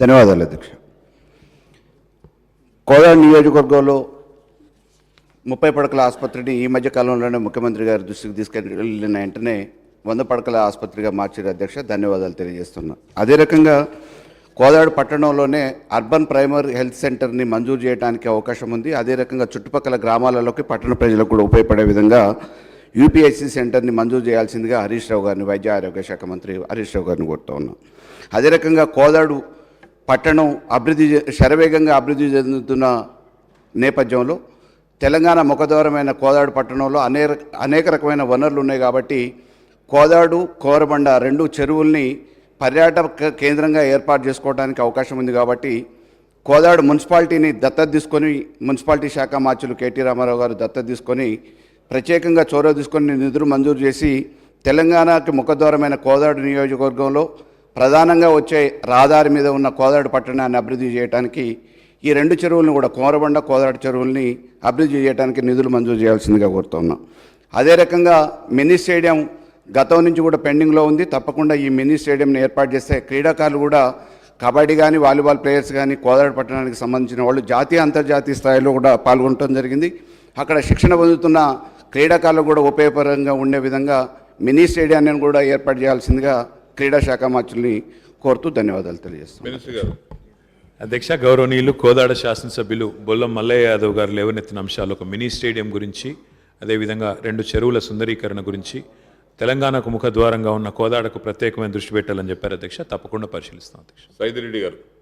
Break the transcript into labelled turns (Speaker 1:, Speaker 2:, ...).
Speaker 1: ధన్యవాదాలు అధ్యక్ష. కోదాడ నియోజకవర్గంలో ముప్పై పడకల ఆసుపత్రిని ఈ మధ్య కాలంలోనే ముఖ్యమంత్రి గారి దృష్టికి తీసుకెళ్ళిన వెంటనే వంద పడకల ఆసుపత్రిగా మార్చారు అధ్యక్ష. ధన్యవాదాలు తెలియజేస్తున్నా. అదే రకంగా కోదాడు పట్టణంలోనే అర్బన్ ప్రైమరీ హెల్త్ సెంటర్ని మంజూరు చేయడానికి అవకాశం ఉంది. అదే రకంగా చుట్టుపక్కల గ్రామాలలోకి పట్టణ ప్రజలకు కూడా ఉపయోగపడే విధంగా యూపీఎస్సీ సెంటర్ని మంజూరు చేయాల్సిందిగా హరీష్ రావు గారిని వైద్య ఆరోగ్య శాఖ మంత్రి హరీష్ రావు గారిని కోరుతా ఉన్నాం. అదే రకంగా కోదాడు పట్టణం అభివృద్ధి శరవేగంగా అభివృద్ధి చెందుతున్న నేపథ్యంలో తెలంగాణ ముఖద్వారమైన కోదాడు పట్టణంలో అనేక అనేక రకమైన వనరులు ఉన్నాయి కాబట్టి కోదాడు కోరబండ రెండు చెరువుల్ని పర్యాటక కేంద్రంగా ఏర్పాటు చేసుకోవడానికి అవకాశం ఉంది కాబట్టి కోదాడు మున్సిపాలిటీని దత్తత తీసుకొని మున్సిపాలిటీ శాఖ మార్చులు కేటీ రామారావు గారు దత్తత తీసుకొని ప్రత్యేకంగా చొరవ తీసుకొని నిధులు మంజూరు చేసి తెలంగాణకి ముఖద్వారమైన కోదాడు నియోజకవర్గంలో ప్రధానంగా వచ్చే రహదారి మీద ఉన్న కోదాడు పట్టణాన్ని అభివృద్ధి చేయడానికి ఈ రెండు చెరువులను కూడా కోమరబండ కోదాడు చెరువుల్ని అభివృద్ధి చేయడానికి నిధులు మంజూరు చేయాల్సిందిగా కోరుతున్నాం. అదే రకంగా మినీ స్టేడియం గతం నుంచి కూడా పెండింగ్లో ఉంది. తప్పకుండా ఈ మినీ స్టేడియంని ఏర్పాటు చేస్తే క్రీడాకారులు కూడా కబడ్డీ కానీ వాలీబాల్ ప్లేయర్స్ కానీ కోదాడు పట్టణానికి సంబంధించిన వాళ్ళు జాతీయ అంతర్జాతీయ స్థాయిలో కూడా పాల్గొనడం జరిగింది. అక్కడ శిక్షణ పొందుతున్న క్రీడాకారులు కూడా ఉపయోగకరంగా ఉండే విధంగా మినీ స్టేడియాన్ని కూడా ఏర్పాటు చేయాల్సిందిగా క్రీడా శాఖ మార్చుల్ని కోరుతూ ధన్యవాదాలు
Speaker 2: గారు.
Speaker 3: అధ్యక్ష గౌరవనీయులు కోదాడ శాసనసభ్యులు బొల్లం మల్లయ్య యాదవ్ గారు లేవనెత్తిన అంశాలు ఒక మినీ స్టేడియం గురించి అదేవిధంగా రెండు చెరువుల సుందరీకరణ గురించి తెలంగాణకు ముఖద్వారంగా ఉన్న కోదాడకు ప్రత్యేకమైన దృష్టి పెట్టాలని చెప్పారు అధ్యక్ష. తప్పకుండా పరిశీలిస్తాం అధ్యక్ష.
Speaker 2: సైదిరెడ్డి గారు.